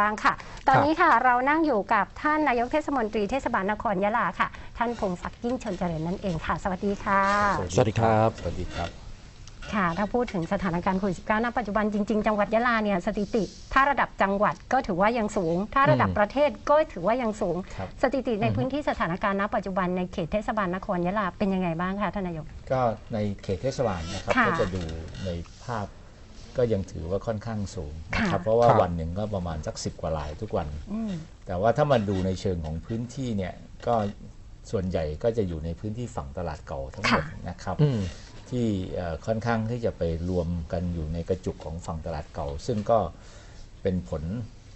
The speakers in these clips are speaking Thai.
บ้างค่ะ ตอนนี้ค่ะเรานั่งอยู่กับท่านนายกเทศมนตรีเทศบาลนครยะลาค่ะ ท่านพงศักดิ์ยิ่งชนเจริญนั่นเองค่ะ สวัสดีค่ะ สวัสดีครับ สวัสดีครับ ค่ะ ถ้าพูดถึงสถานการณ์โควิด -19 ณ ปัจจุบันจริง ๆ จังหวัดยะลาเนี่ยสถิติ ถ้าระดับจังหวัดก็ถือว่ายังสูง ถ้าระดับอืมประเทศก็ถือว่ายังสูงครับสถิติในพื้นที่สถานการณ์ณ ปัจจุบันในเขตเทศบาลนครยะลาเป็นยังไงบ้างคะท่านนายก ก็ในเขตเทศบาลนะครับค่ะก็จะดูในภาพ ก็ยังถือว่าค่อนข้างสูงนะคค่ะรับเพราะว่าครับวันหนึ่งก็ประมาณสักสิบกว่าลายทุกวันอืมแต่ว่าถ้ามาดูในเชิงของพื้นที่เนี่ยก็ส่วนใหญ่ก็จะอยู่ในพื้นที่ฝั่งตลาดเก่าทั้งหมดค่ะนะครับอืมที่เอ่อค่อนข้างที่จะไปรวมกันอยู่ในกระจุกของฝั่งตลาดเก่า ซึ่งก็เป็นผล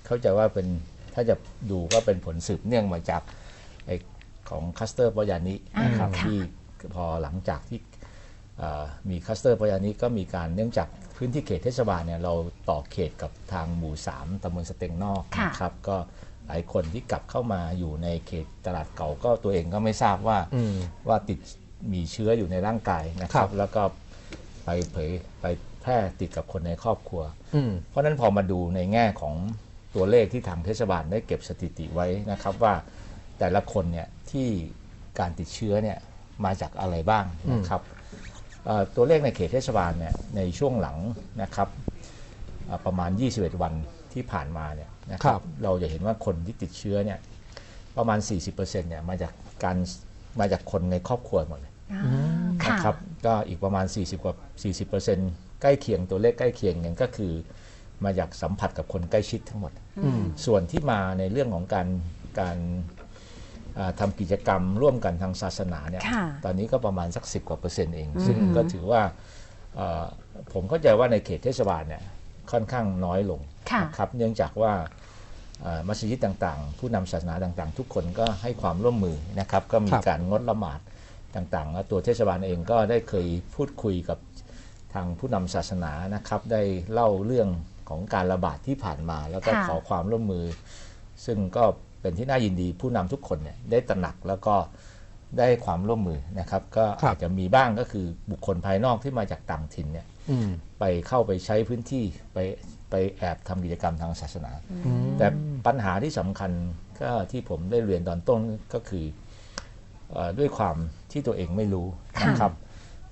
เข้าใจว่าเป็นถ้าจะดูก็เป็นผลสืบเนื่องมาจากไอของคัสเตอร์ปอยานินะครับอ่าค่ะที่พอหลังจากที่เอ่อมีคัสเตอร์ปอยานิก็มีการเนื่องจาก พื้นที่เขตเทศบาลเนี่ยเราต่อเขตกับทางหมู่ 3ตำบลสเต็งนอกค่ะ นะครับก็หลายคนที่กลับเข้ามาอยู่ในเขตตลาดเก่าก็ตัวเองก็ไม่ทราบว่าอืม ว่าติดมีเชื้ออยู่ในร่างกายนะคครัรับ บ แล้วก็ไปเผยไปแพร่ติดกับคนในครอบครัว อืม เพราะฉะนั้นพอมาดูในแง่ของตัวเลขที่ทางเทศบาลได้เก็บสถิติไว้นะครับว่าแต่ละคนเนี่ยที่การติดเชื้อเนี่ยมาจากอะไรบ้างนะครับเอ่อ ตัวเลขในเขตเทศบาลเนี่ยในช่วงหลังนะครับเอ่อประมาณ 21 วันที่ผ่านมาเนี่ยนะคครัรับบเราจะเห็นว่าคนที่ติดเชื้อเนี่ยประมาณ 40%เนี่ยมาจากการมาจากคนในครอบครัวหมดเลยอ่านะค่ะครับก็อีกประมาณ 40 กว่า 40%ใกล้เคียงตัวเลขใกล้เคียงกันก็คือมาจากสัมผัสกับคนใกล้ชิดทั้งหมดอืมส่วนที่มาในเรื่องของการการอ่า ทำกิจกรรมร่วมกันทางศาสนาเนี่ยค่ะตอนนี้ก็ประมาณสัก 10 กว่าเปอร์เซ็นต์เองอืมซึ่งก็ถือว่าเอ่อผมเข้าใจว่าในเขตเทศบาลเนี่ยค่อนข้างน้อยลงค่ะ นะครับเนื่องจากว่าเอ่อมัสยิดต่างๆ ผู้นำศาสนาต่างๆ ทุกคนก็ให้ความร่วมมือนะครับก็มีครับ การงดละหมาดต่างๆ แล้วตัวเทศบาลเองก็ได้เคยพูดคุยกับทางผู้นำศาสนานะครับได้เล่าเรื่องของการระบาดที่ผ่านมา แล้วก็ค่ะ ขอความร่วมมือ ซึ่งก็ เป็นที่น่ายินดีผู้นำทุกคนเนี่ยได้ตระหนักแล้วก็ได้ความร่วมมือนะครับ ก็ครับอาจจะมีบ้างก็คือบุคคลภายนอกที่มาจากต่างถิ่นเนี่ยอืมไปเข้าไปใช้พื้นที่ไปไปแอบทำกิจกรรมทางศาสนาอืมแต่ปัญหาที่สำคัญก็ที่ผมได้เรียนตอนต้นก็คือเออด้วยความที่ตัวเองไม่รู้ค่ะนะครับ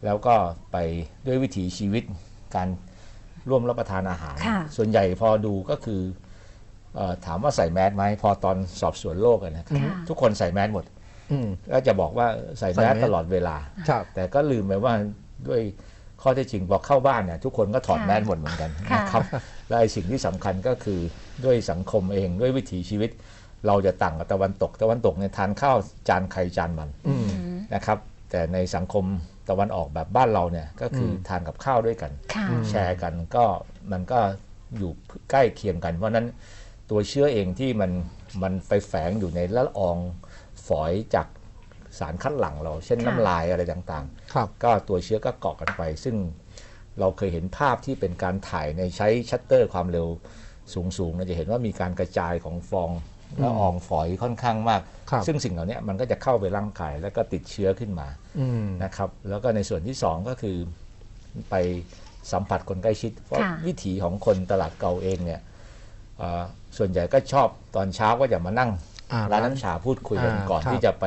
แล้วก็ไปด้วยวิถีชีวิตการร่วมรับประทานอาหารค่ะส่วนใหญ่พอดูก็คือเออ ถามว่าใส่แมสไหมพอตอนสอบสวนโรคอะนะครับค่ะทุกคนใส่แมสหมดอืมก็จะบอกว่าใส่แมใส่สแมสตลอดเวลาครับแต่ก็ลืมไปว่าด้วยข้อเท็จจริงพอเข้าบ้านเนี่ยทุกคนก็ถอดค่ะแมสหมดเหมือนกันค่ะนะครับและไอ้สิ่งที่สำคัญก็คือด้วยสังคมเองด้วยวิถีชีวิต เราจะต่างกับตะวันตกตะวันตกเนี่ยทานข้าวจานใครจานมันอืมนะครับแต่ในสังคมตะวันออกแบบบ้านเราเนี่ยก็คืออมทานกับข้าวด้วยกันค่ะแชร์กันก็มันก็อยู่ใกล้เคียงกัน เพราะฉะนั้น ตัวเชื้อเองที่มันมันไปแฝงอยู่ในละอองฝอยจากสารคัดหลั่งเรา เช่นค่ะน้ำลายอะไรต่างๆครับก็ตัวเชื้อก็เกาะกันไป ซึ่งเราเคยเห็นภาพที่เป็นการถ่ายในใช้ชัตเตอร์ความเร็วสูงๆเราจะเห็นว่ามีการกระจายของฟองละอองฝอยค่อนข้างมาก ครับ ซึ่งสิ่งเหล่านี้มันก็จะเข้าไปร่างกายแล้วก็ติดเชื้อขึ้นมา อืม นะครับแล้วก็ในส่วนที่ 2 ก็คือไปสัมผัสคนใกล้ชิด เพราะค่ะวิถีของคนตลาดเก่าเองเนี่ยเอ่อ ส่วนใหญ่ก็ชอบตอนเช้าก็จะมานั่งอ่าร้านน้ำชาพูดคุยกันอ่าก่อนครับที่จะไป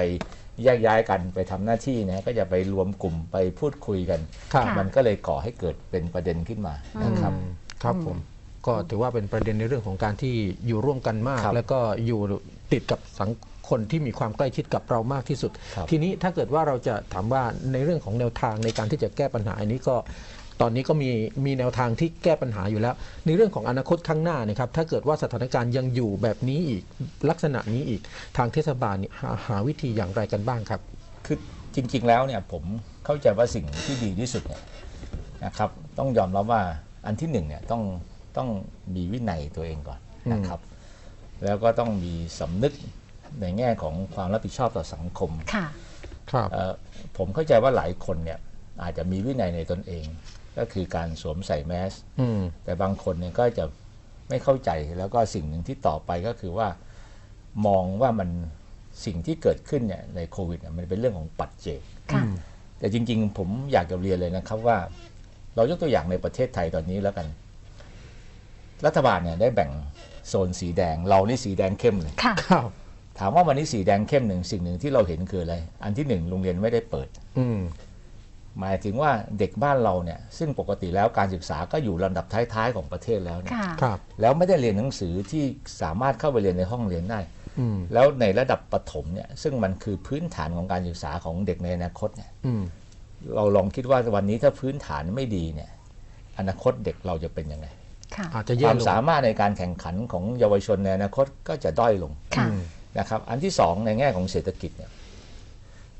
แยกย้ายกันไปทำหน้าที่นะก็จะไปรวมกลุ่มไปพูดคุยกันครับค่ะมันก็เลยก่อให้เกิดเป็นประเด็นขึ้นมานะครับอืมครับผมก็ถือว่าเป็นประเด็นในเรื่องของการที่อยู่ร่วมกันมากครับแล้วก็อยู่ติดกับสังคนที่มีความใกล้ชิดกับเรามากที่สุดครับทีนี้ถ้าเกิดว่าเราจะถามว่าในเรื่องของแนวทางในการที่จะแก้ปัญหาอันนี้ก็ ตอนนี้ก็มีมีแนวทางที่แก้ปัญหาอยู่แล้ว ในเรื่องของอนาคตข้างหน้านะครับถ้าเกิดว่าสถานการณ์ยังอยู่แบบนี้อีกลักษณะนี้อีกทางเทศบาลเนี่ยหาหาวิธีอย่างไรกันบ้างครับ คือจริง ๆ แล้วเนี่ยผมเข้าใจว่าสิ่งที่ดีที่สุดเนี่ยนะครับต้องยอมรับว่าอันที่หนึ่งเนี่ยต้องต้องมีวินัยตัวเองก่อนนะครับ แล้วก็ต้องมีสำนึกในแง่ของความรับผิดชอบต่อสังคมค่ะครับเอ่อผมเข้าใจว่าหลายคนเนี่ยอาจจะมีวินัยในตนเอง ก็คือการสวมใส่แมสอืมแต่บางคนเนี่ยก็จะไม่เข้าใจแล้วก็สิ่งหนึ่งที่ต่อไปก็คือว่ามองว่ามันสิ่งที่เกิดขึ้นเนี่ยในโควิดเนี่ยมันเป็นเรื่องของปัจเจกค่ะแต่จริง ๆ ผมอยากจะเรียนเลยนะครับว่า เรายกตัวอย่างในประเทศไทยตอนนี้แล้วกัน รัฐบาลเนี่ยได้แบ่งโซนสีแดง เรานี่สีแดงเข้มเลยค่ะครับถามว่าวันนี้สีแดงเข้มหนึ่งสิ่งหนึ่งที่เราเห็นคืออะไร อันที่หนึ่งโรงเรียนไม่ได้เปิด อืม หมายถึงว่าเด็กบ้านเราเนี่ยซึ่งปกติแล้วการศึกษาก็อยู่ลำดับท้ายๆของประเทศแล้วเนี่ยค่ะครับ แล้วไม่ได้เรียนหนังสือที่สามารถเข้าไปเรียนในห้องเรียนได้ อืมแล้วในระดับประถมเนี่ยซึ่งมันคือพื้นฐานของการศึกษาของเด็กในอนาคตเนี่ยอืมเราลองคิดว่าวันนี้ถ้าพื้นฐานไม่ดีเนี่ยอนาคตเด็กเราจะเป็นยังไงค่ะ อาจจะคแย่วามลงสามารถในการแข่งขันของเยาวชนในอนาคตก็จะด้อยลงค่ะ อืม นะครับอันที่สองในแง่ของเศรษฐกิจเนี่ย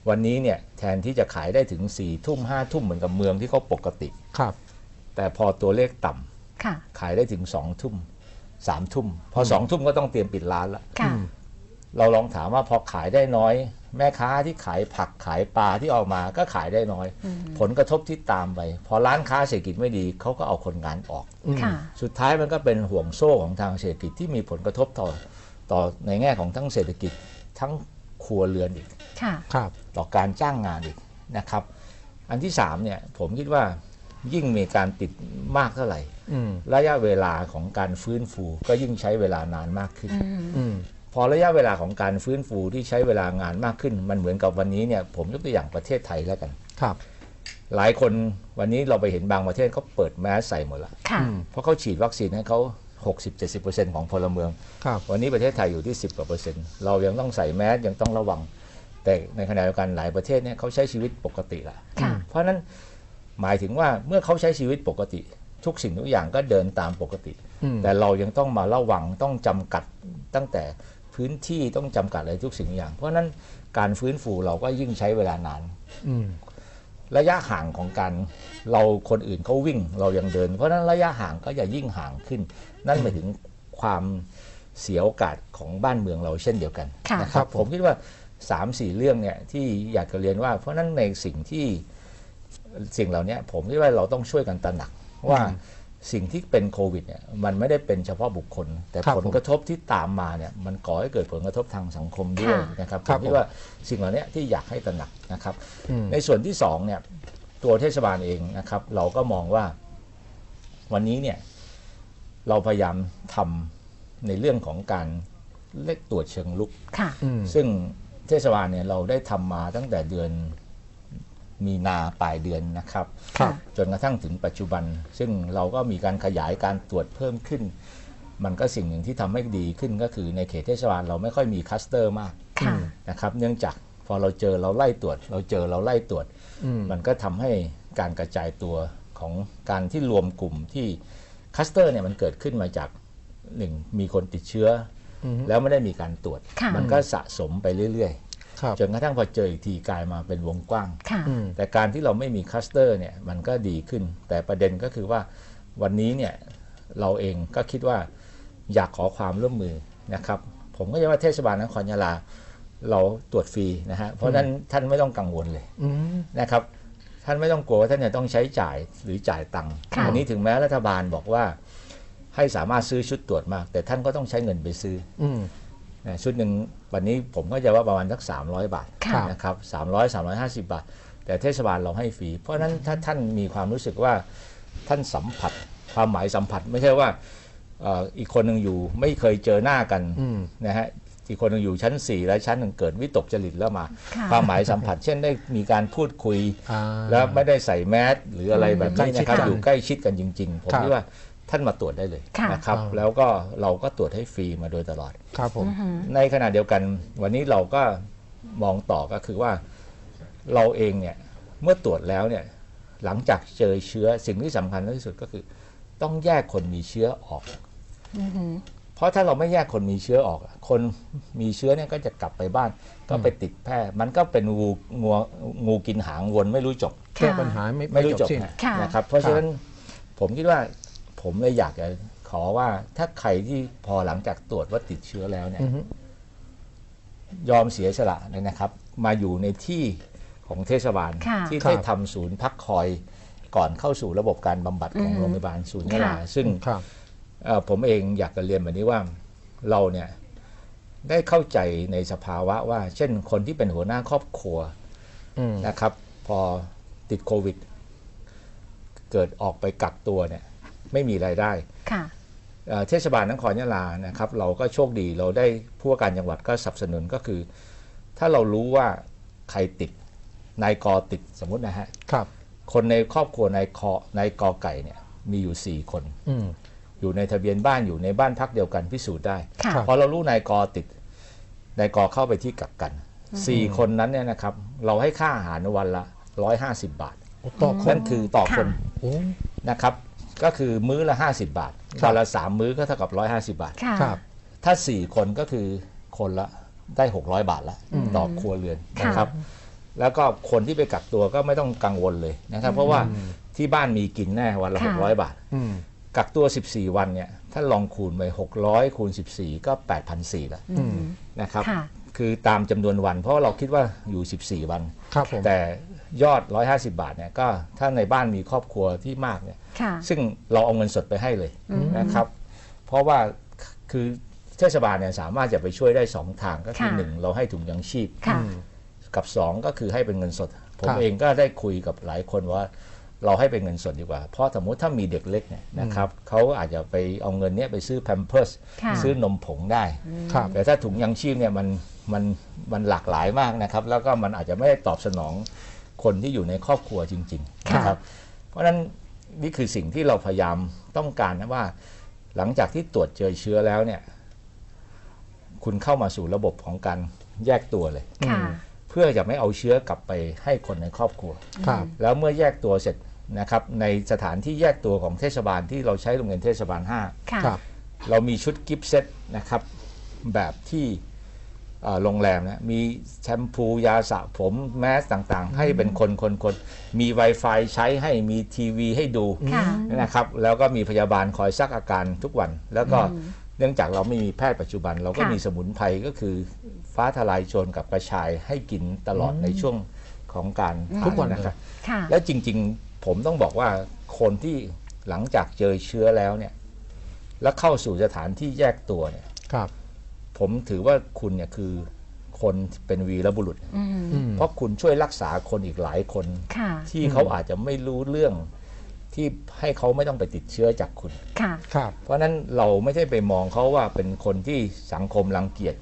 วันนี้เนี่ยแทนที่จะขายได้ถึง4ี่ทุ่มห้าทุ่มเหมือนกับเมืองที่เขาปกติ ครับ แต่พอตัวเลขต่ำค่ะขายได้ถึงสองทุ่มสามทุ่ม พอสองทุ่มก็ต้องเตรียมปิดร้านละค่ะ เราลองถามว่าพอขายได้น้อย แม่ค้าที่ขายผักขายปลาที่ออกมาก็ขายได้น้อย ผลกระทบที่ตามไป พอร้านค้าเศรษฐกิจไม่ดีเขาก็เอาคนงานออกอืมค่ะ สุดท้ายมันก็เป็นห่วงโซ่ของทางเศรษฐกิจที่มีผลกระทบต่อต่อในแง่ของทั้งเศรษฐกิจทั้ง ครัวเรือนอีกค่ะครับต่อการจ้างงานอีกนะครับ อันที่สามเนี่ยผมคิดว่ายิ่งมีการติดมากเท่าไหร่อืมระยะเวลาของการฟื้นฟูก็ยิ่งใช้เวลานานมากขึ้นอืมอืมพอระยะเวลาของการฟื้นฟูที่ใช้เวลางานมากขึ้น มันเหมือนกับวันนี้เนี่ยผมยกตัวอย่างประเทศไทยแล้วกันครับ หลายคนวันนี้เราไปเห็นบางประเทศเขาเปิดแมสใส่หมดละค่ะอืมเพราะเขาฉีดวัคซีนให้เขา 60-70%ของพลเมืองครับวันนี้ประเทศไทยอยู่ที่ 10กว่าเปอร์เซ็นต์เรายังต้องใส่แมสยังต้องระวัง แต่ในขณะเดียวกันหลายประเทศเนี่ยเขาใช้ชีวิตปกติละค่ะเพราะฉะนั้นหมายถึงว่าเมื่อเขาใช้ชีวิตปกติ ทุกสิ่งทุกอย่างก็เดินตามปกติอืมแต่เรายังต้องมาระวังต้องจำกัดตั้งแต่พื้นที่ต้องจำกัดอะไรทุกสิ่งทุกอย่าง เพราะฉะนั้นการฟื้นฟูเราก็ยิ่งใช้เวลานานอืม ระยะห่างของการเราคนอื่นเขาวิ่งเรายังเดิน เพราะฉะนั้นระยะห่างก็จะยิ่งห่างขึ้น นั่นหมายถึงความเสียโอกาสของบ้านเมืองเราเช่นเดียวกันค่ะนะคครัรับบผมผมคิดว่า3ามสี่เรื่องเนี่ยที่อยากจะเรียนว่า เพราะฉะนั้นในสิ่งที่สิ่งเหล่านี้ผมคิดว่าเราต้องช่วยกันตระหนักว่า สิ่งที่เป็นโควิดเนี่ยมันไม่ได้เป็นเฉพาะบุคคล แต่ครับผลกระทบที่ตามมาเนี่ยมันก่อให้เกิดผลกระทบทางสังคมด้วยค่ะนะครับผครับมคิดว่าสิ่งเหล่านี้ที่อยากให้ตระหนักนะครับอืมในส่วนที่สองเนี่ยตัวเทศบาลเองนะครับ เราก็มองว่าวันนี้เนี่ยเราพยายามทำในเรื่องของการเล็กตรวจเชิงลุกค่ะอืมซึ่งเทศบาลเนี่ยเราได้ทำมาตั้งแต่เดือน มีนาปลายเดือนนะครับ ครับ จนกระทั่งถึงปัจจุบัน ซึ่งเราก็มีการขยายการตรวจเพิ่มขึ้น มันก็สิ่งหนึ่งที่ทำให้ดีขึ้นก็คือในเขตเทศบาลเราไม่ค่อยมีคลัสเตอร์มากค่ะ นะครับเนื่องจากพอเราเจอเราไล่ตรวจ เราเจอเราไล่ตรวจ อืม มันก็ทำให้การกระจายตัวของการที่รวมกลุ่มที่คลัสเตอร์เนี่ยมันเกิดขึ้นมาจากหนึ่งมีคนติดเชื้ออมแล้วไม่ได้มีการตรวจ ค่ะ มันก็สะสมไปเรื่อยครับๆ จนกระทั่งพอเจออีกทีกลายมาเป็นวงกว้างค่ะอืมแต่การที่เราไม่มีคลัสเตอร์เนี่ยมันก็ดีขึ้น แต่ประเด็นก็คือว่าวันนี้เนี่ยเราเองก็คิดว่าอยากขอความร่วมมือนะครับ ผมก็จะว่าเทศบาลนครยะลาเราตรวจฟรีนะฮะเพราะฉะนั้นท่านไม่ต้องกังวลเลยอืมนะครับท่านไม่ต้องกลัวว่าท่านจะต้องใช้จ่ายหรือจ่ายตังค์ค่ะอันี้ถึงแม้รัฐบาลบอกว่าให้สามารถซื้อชุดตรวจมาก แต่ท่านก็ต้องใช้เงินไปซื้ออืมนะ ชุดหนึ่งวันนี้ผมก็จะว่าประมาณสัก 300 บาทค่ะนะครับ300 350 บาท แต่เทศบาลเราให้ฟรี เพราะฉะนั้นถ้าท่านมีความรู้สึกว่าท่านสัมผัสความหมายสัมผัสไม่ใช่ว่าเอ่ออีกคนหนึ่งอยู่ไม่เคยเจอหน้ากันอืมนะฮะอีกคนหนึ่งอยู่ชั้น 4 แล้วชั้นหนึ่งเกิดวิตกจริตแล้วมาค่ะความหมายสัมผัส เช่นได้มีการพูดคุยอ่าแล้วไม่ได้ใส่แมสหรืออะไรแบบนี้นะครับใกล้ชิดกันอยู่ใกล้ชิดกันจริง ๆ ผมครับคิดว่า ท่านมาตรวจได้เลยค่ะ นะครับอ่าแล้วก็เราก็ตรวจให้ฟรีมาโดยตลอด ครับผม อือหือ ในขณะเดียวกันวันนี้เราก็มองต่อก็คือว่าเราเองเนี่ยเมื่อตรวจแล้วเนี่ยหลังจากเจอเชื้อสิ่งที่สำคัญที่สุดก็คือ ต้องแยกคนมีเชื้อออก อือหือ เพราะถ้าเราไม่แยกคนมีเชื้อออกคนมีเชื้อเนี่ยก็จะกลับไปบ้าน ก็ไปติดแพร่ มันก็เป็นงูงูงูกินหางวนไม่รู้จบแก้ปัญหาไม่ไม่รู้จบสิ้นนะค่ะ นะครับ เพราะฉะนั้นผมคิดว่า ผมเลยอยากจะขอว่าถ้าใครที่พอหลังจากตรวจว่าติดเชื้อแล้วเนี่ยอือฮึยอมเสียสละเลยนะครับ มาอยู่ในที่ของเทศบาลค่ะ ที่ครับได้ทำศูนย์พักคอยก่อนเข้าสู่ระบบการบำบัดของอืม โรงพยาบาลศูนย์ยาลาค่ะซึ่ง ครับ เอ่อผมเองอยากจะเรียนแบบนี้ว่าเราเนี่ยได้เข้าใจในสภาวะว่า เช่นคนที่เป็นหัวหน้าครอบครัวอืม นะครับ พอติดโควิด เกิดออกไปกักตัวเนี่ย ไม่มีรายได้ค่ะเอ่อเทศบาลนครยะลานะครับเราก็โชคดีเราได้ผู้ว่าการจังหวัดก็สนับสนุนก็คือ ถ้าเรารู้ว่าใครติดนายกอติดสมมุตินะฮะครับ คนในครอบครัวนายคอนายกอไก่เนี่ยมีอยู่ 4 คนอืมอยู่ในทะเบียนบ้านอยู่ในบ้านพักเดียวกันพิสูจน์ได้ค่ะครับพอเรารู้นายกอติดนายกอเข้าไปที่กักกัน4คนนั้นเนี่ยนะครับ เราให้ค่าอาหารวันละ 150 บาทต่อคนั่นนคือต่อคนโอ้นะครับ ก็คือมื้อละ 50 บาทครับวันละ3มื้อก็เท่ากับ 150 บาท ค่ะ ครับ ถ้า 4 คนก็คือคนละได้ 600 บาทละต่อครัวเรือนค่ะ นะครับ แล้วก็คนที่ไปกักตัวก็ไม่ต้องกังวลเลยนะครับ เพราะว่าที่บ้านมีกินแน่วันละ ค่ะ 600 บาท อืม กักตัว 14 วันเนี่ยถ้าลองคูณไป 600 คูณ 14 ก็ 8,400แล้วอืม นะครับ ค่ะ คือตามจำนวนวัน เพราะว่าเราคิดว่าอยู่ 14 วัน ครับผม แต่ ยอด 150 บาทเนี่ยก็ถ้าในบ้านมีครอบครัวที่มากเนี่ยค่ะ ซึ่งเราเอาเงินสดไปให้เลยอืม นะครับ เพราะว่าคือเทศบาลเนี่ยสามารถจะไปช่วยได้ 2 ทางก็คือค่ะ หนึ่งเราให้ถุงยังชีพ ค่ะ กับ 2 ก็คือให้เป็นเงินสด ผมครับเองก็ได้คุยกับหลายคนว่าเราให้เป็นเงินสดดีกว่า เพราะสมมติถ้ามีเด็กเล็กเนี่ยนะครับเขาอาจจะไปเอาเงินเนี้ยไปซื้อแพมเพิร์สค่ะ ซื้อนมผงได้ ครับ แต่ถ้าถุงยังชีพเนี่ยมันมันมันหลากหลายมากนะครับ แล้วก็มันอาจจะไม่ได้ตอบสนอง คนที่อยู่ในครอบครัวจริงๆค่ะนะครับ เพราะฉะนั้นนี่คือสิ่งที่เราพยายามต้องการนะว่า หลังจากที่ตรวจเจอเชื้อแล้วเนี่ย คุณเข้ามาสู่ระบบของการแยกตัวเลย ค่ะเพื่อจะไม่เอาเชื้อกลับไปให้คนในครอบครัว ครับ แล้วเมื่อแยกตัวเสร็จนะครับ ในสถานที่แยกตัวของเทศบาลที่เราใช้โรงเรียนเทศบาล5ค่ะครับเรามีชุดกิฟต์เซตนะครับ แบบที่เอ่อ โรงแรมนะมีแชมพูยาสระผมแมสต่างๆ ให้เป็นคนคนคนมี Wi-Fi ใช้ให้มีทีวีให้ดูค่ะนะครับแล้วก็มีพยาบาลคอยซักอาการทุกวัน แล้วก็เนื่องจากเราไม่มีแพทย์ปัจจุบัน เราก็ค่ะมีสมุนไพรก็คือฟ้าทลายโจรกับกระชายให้กินตลอดในช่วงของการทุกวันถ่ายนะครับค่ะและจริงๆผมต้องบอกว่าคนที่หลังจากเจอเชื้อแล้วเนี่ยแล้วเข้าสู่สถานที่แยกตัวเนี่ยครับ ผมถือว่าคุณเนี่ยคือคนเป็นวีรบุรุษอืมอืม เพราะคุณช่วยรักษาคนอีกหลายคน ค่ะ ที่เขาอาจจะไม่รู้เรื่องที่ให้เขาไม่ต้องไปติดเชื้อจากคุณ ค่ะ ครับ เพราะฉะนั้นเราไม่ใช่ไปมองเขาว่าเป็นคนที่สังคมรังเกียจ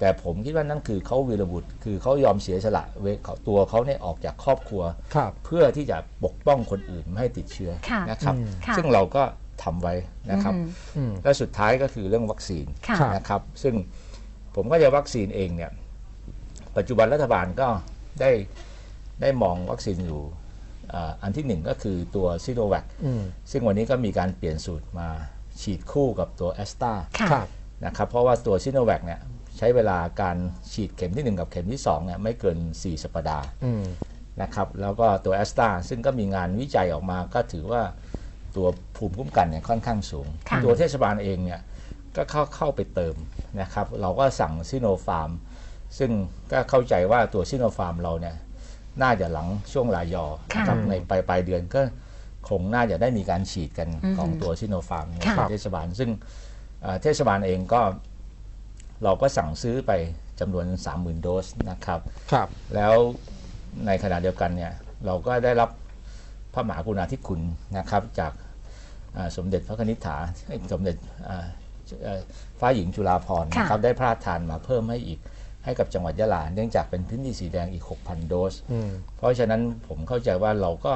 แต่ผมคิดว่านั่นคือเขาวีรบุรุษคือเขายอมเสียสละเวเขาตัวเขาเนี่ยออกจากครอบครัว ครับ เพื่อที่จะปกป้องคนอื่นไม่ให้ติดเชื้อค่ะนะครับ อืมค่ะ ซึ่งเราก็ ทำไว้นะครับอืมอืมและสุดท้ายก็คือเรื่องวัคซีนค่ะครับนะครับ ซึ่งผมก็จะวัคซีนเองเนี่ยปัจจุบันรัฐบาลก็ได้ได้มองวัคซีนอยู่อ่าอันที่หนึ่งก็คือตัวซิโนแวคอืมซึ่งวันนี้ก็มีการเปลี่ยนสูตรมาฉีดคู่กับตัวแอสตราค่ะครับนะครับเพราะว่าตัวซิโนแวคเนี่ยใช้เวลาการฉีดเข็มที่ 1 กับเข็มที่2เนี่ยไม่เกิน 4 สัปดาห์อืมนะครับแล้วก็ตัวแอสตราซึ่งก็มีงานวิจัยออกมาก็ถือว่า ตัวภูมิคุ้มกันเนี่ยค่อนข้างสูงค่ะตัวเทศบาลเองเนี่ยก็เข้าเข้าไปเติมนะครับ เราก็สั่งซิโนฟาร์ม ซึ่งก็เข้าใจว่าตัวซิโนฟาร์มเราเนี่ยน่าจะหลังช่วงลายอนะครับค่ะในปลายปลายเดือนก็คงน่าจะได้มีการฉีดกันอืมของตัวซิโนฟาร์มในค่ะเทศบาล ซึ่งเอ่อเทศบาลเองก็ เราก็สั่งซื้อไปจำนวน 30,000 โดสนะครับครับ แล้วในขณะเดียวกันเนี่ยเราก็ได้รับพระมหากรุณาธิคุณนะครับ จากอ่า สมเด็จพระนิธิถาเอ้ยสมเด็จอ่าเอ่อฟ้าหญิงจุฬาภรณ์นะครับค่ะได้พระราชทานมาเพิ่มให้อีกให้กับจังหวัดยะลา เนื่องจากเป็นพื้นที่สีแดงอีก 6,000 โดสอืมเพราะฉะนั้นผมเข้าใจว่าเราก็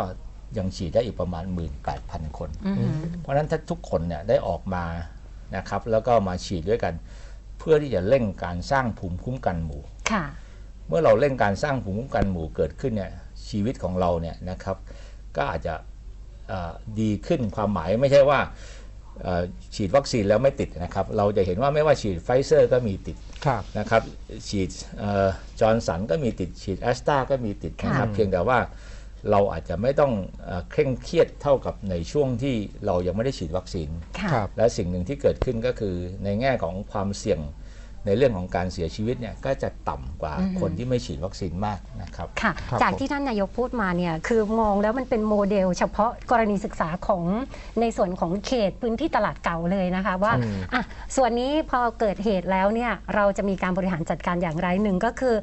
ยังฉีดได้อีกประมาณ 18,000 คนอืมเพราะฉะนั้นถ้าทุกคนเนี่ยได้ออกมานะครับแล้วก็มาฉีดด้วยกัน เพื่อที่จะเร่งการสร้างภูมิคุ้มกันหมู่ค่ะเมื่อเราเร่งการสร้างภูมิคุ้มกันหมู่เกิดขึ้นเนี่ยชีวิตของเราเนี่ยนะครับ ก็อาจจะเอ่อ ดีขึ้นความหมายไม่ใช่ว่าเอ่อฉีดวัคซีนแล้วไม่ติดนะครับ เราจะเห็นว่าไม่ว่าฉีดไฟเซอร์ก็มีติดครับนะครับ ฉีดจอร์นสันก็มีติด ฉีดแอสตราก็มีติดนะครับค่ะเพียงแต่ว่าเราอาจจะไม่ต้องเอ่อเคร่งเครียดเท่ากับในช่วงที่เรายังไม่ได้ฉีดวัคซีนค่ะครับและสิ่งหนึ่งที่เกิดขึ้นก็คือในแง่ของความเสี่ยง ในเรื่องของการเสียชีวิตเนี่ยก็จะต่ำกว่าอือฮึคนที่ไม่ฉีดวัคซีนมากนะครับค่ะครับจากผมที่ท่านนายกพูดมาเนี่ยคือมองแล้วมันเป็นโมเดล เฉพาะกรณีศึกษาของในส่วนของเขตพื้นที่ตลาดเก่าเลยนะคะว่าอืมอะส่วนนี้พอเกิดเหตุแล้วเนี่ยเราจะมีการบริหารจัดการอย่างไรหนึ่งก็คือ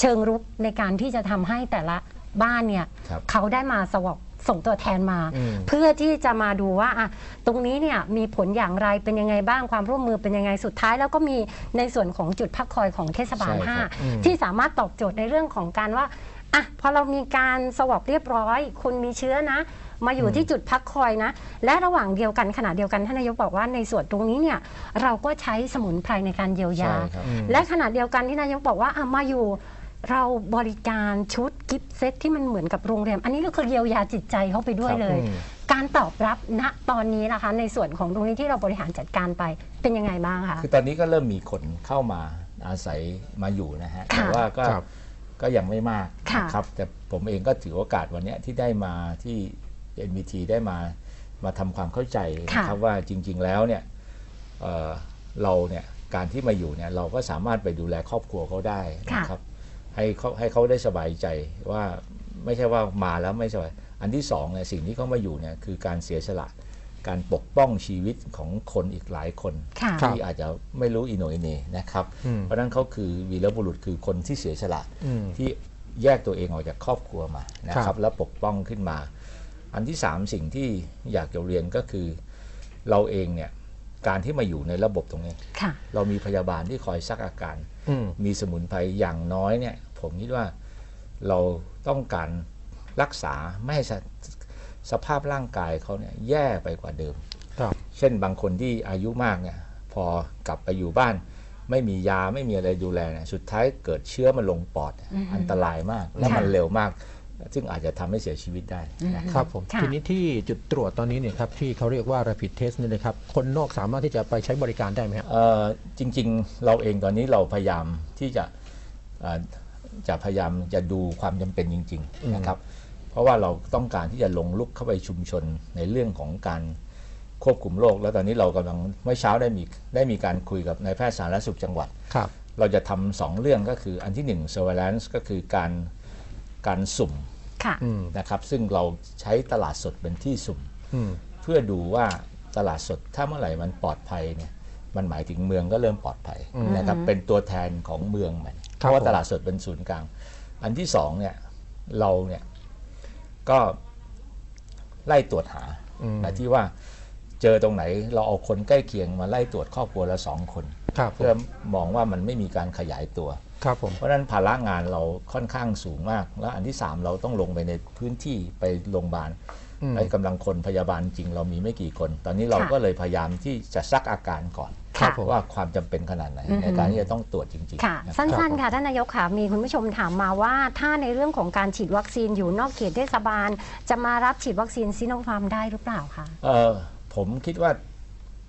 เชิงรุกในการที่จะทำให้แต่ละบ้านเนี่ยครับเขาได้มาสวอป ส่งตัวแทนมาอืมเพื่อที่จะมาดูว่าอะตรงนี้เนี่ยมีผลอย่างไรเป็นยังไงบ้างความร่วมมือเป็นยังไงสุดท้าย แล้วก็มีในส่วนของจุดพักคอยของเทศบาลใช่ครับอืม5ที่สามารถตอบโจทย์ในเรื่องของการว่าอะพอเรามีการสวอปเรียบร้อย คุณมีเชื้อนะมาอยู่ที่จุดพักคอยนะ และระหว่างเดียวกันขณะเดียวกันท่านนายกบอกว่าในส่วนตรงนี้เนี่ยเราก็ใช้สมุนไพรในการเยียวยาใช่ครับอืมและขณะเดียวกันที่นายกบอกว่าอะมาอยู่ เราบริการชุดกิฟต์เซตที่มันเหมือนกับโรงแรม อันนี้ก็คือเยียวยาจิตใจเข้าไปด้วยครับเลยอืมการตอบรับณตอนนี้นะคะ ในส่วนของตรงนี้ที่เราบริหารจัดการไปเป็นยังไงบ้างคะคือตอนนี้ก็เริ่มมีคนเข้ามาอาศัยมาอยู่นะฮะค่ะแต่ว่าก็ครับก็ยังไม่มากค่ะนะครับแต่ผมเองก็ถือโอกาสวันเนี้ยที่ได้มาที่ NBT ได้มามาทำความเข้าใจนะครับว่าจริง ๆแล้วเนี่ยเอ่อเราเนี่ยการที่มาอยู่เนี่ยเราก็สามารถไปดูแลครอบครัวเขาได้นะครับ ให้เขาให้เขาได้สบายใจว่าไม่ใช่ว่ามาแล้วไม่สบาย อันที่สองเนี่ยสิ่งที่เขามาอยู่เนี่ยคือการเสียสละ การปกป้องชีวิตของคนอีกหลายคน ค่ะครับที่อาจจะไม่รู้อิโหนอิเหนนะครับ อืม เพราะฉะนั้นเขาคือวีรบุรุษคือคนที่เสียสละ อืม ที่แยกตัวเองออกจากครอบครัวมานะคครัรับ บแล้วปกป้องขึ้นมา อันที่สามสิ่งที่อยากจะเรียนก็คือ เราเองเนี่ยการที่มาอยู่ในระบบตรงนี้ ค่ะ เรามีพยาบาลที่คอยซักอาการ อืม มีสมุนไพรอย่างน้อยเนี่ย ผมคิดว่าเราต้องการรักษาไม่ให้สสภาพร่างกายเขาเนี่ยแย่ไปกว่าเดิม ครับ เช่นบางคนที่อายุมากเนี่ยพอกลับไปอยู่บ้าน ไม่มียาไม่มีอะไรดูแลเนี่ยสุดท้ายเกิดเชื้อมันลงปอดเนี่ยอือฮึ อันตรายมาก และค่ะมันเร็วมาก ซึ่งอาจจะทำให้เสียชีวิตได้นะคครับรับผมค่ะ ทีนี้ที่จุดตรวจตอนนี้เนี่ยครับที่เขาเรียกว่า rapid test เนี่ยนะครับ คนนอกสามารถที่จะไปใช้บริการได้ไหมครับ เอ่อจริงๆ เราเองตอนนี้เราพยายามที่จะเอ่อ จะพยายามจะดูความจำเป็นจริงอืมๆนะครับ เพราะว่าเราต้องการที่จะลงลุกเข้าไปชุมชนในเรื่องของการควบคุมโรคแล้วตอนนี้เรากำลังเมื่อเช้าได้มีได้มีการคุยกับนายแพทย์สาธารณสุขจังหวัดครับ เราจะทำสองเรื่องก็คืออันที่หนึ่ง surveillance ก็คือการการสุ่มค่ะอืมนะครับ ซึ่งเราใช้ตลาดสดเป็นที่สุ่มอืมเพื่อดูว่าตลาดสดถ้าเมื่อไหร่มันปลอดภัยเนี่ยมันหมายถึงเมืองก็เริ่มปลอดภัยอืมนะครับเป็นตัวแทนของเมืองมัน เพครับราะว่าผมตลาดสดเป็นศูนย์กลาง อันที่สองเนี่ยเราเนี่ยก็ไล่ตรวจหาอืมแต่ที่ว่าเจอตรงไหนเราเอาคนใกล้เคียงมาไล่ตรวจครอบครัวละสองคนครับผเพื่อมมองว่ามันไม่มีการขยายตัวครับผมเพราะฉะนั้นภาระงานเราค่อนข้างสูงมาก แล้วอันที่ 3 เราต้องลงไปในพื้นที่ไปโรงพยาบาลอืมและกำลังคนพยาบาลจริงเรามีไม่กี่คน ตอนนี้เราค่ะก็เลยพยายามที่จะซักอาการก่อนครับผม ว่าความจำเป็นขนาดไหนอือฮึในการที่จะต้องตรวจจริงค่ะๆนะคสัรับ้นๆค่ะท่านนายกค่ะมีคุณผู้ชมถามมาว่า ถ้าในเรื่องของการฉีดวัคซีนอยู่นอกเขตเทศบาล จะมารับฉีดวัคซีนซิโนฟาร์มได้หรือเปล่าคะเอ่อผมคิดว่า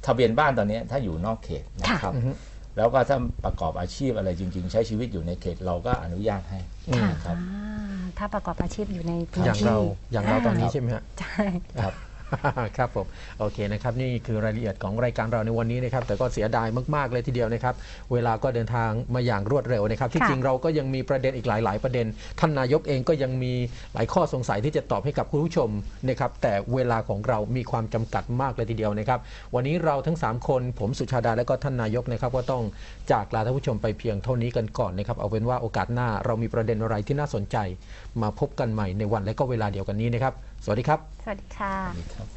ทะเบียนบ้านตอนนี้ถ้าอยู่นอกเขตนะครับอือฮึแล้วก็ถ้าประกอบอาชีพอะไรจริง ๆ ใช้ชีวิตอยู่ในเขตเราก็อนุญาตให้ค่ะนะครับอ่าถ้าประกอบอาชีพอยู่ในพื้นอย่างที่เราอย่างเราตอนนี้าใช่ไหมฮะใช่ครับ ครับผมโอเคนะครับนี่คือรายละเอียดของรายการเราในวันนี้นะครับแต่ก็เสียดายมากๆเลยทีเดียวนะครับเวลาก็เดินทางมาอย่างรวดเร็วนะครับที่ค่ะจริงเราก็ยังมีประเด็นอีกหลาย ๆ ประเด็น ท่านนายกเองก็ยังมีหลายข้อสงสัยที่จะตอบให้กับคุณผู้ชมนะครับแต่เวลาของเรามีความจำกัดมากเลยทีเดียวนะครับ วันนี้เราทั้ง 3 คนผมสุชาดาและก็ท่านนายกนะครับก็ต้องจากลาท่านผู้ชมไปเพียงเท่านี้กันก่อนนะครับเอาเป็นว่าโอกาสหน้าเรามีประเด็นอะไรที่น่าสนใจ มาพบกันใหม่ในวันและก็เวลาเดียวกันนี้นะครับสวัสดีครับ สวัสดีค่ะนี่ครับ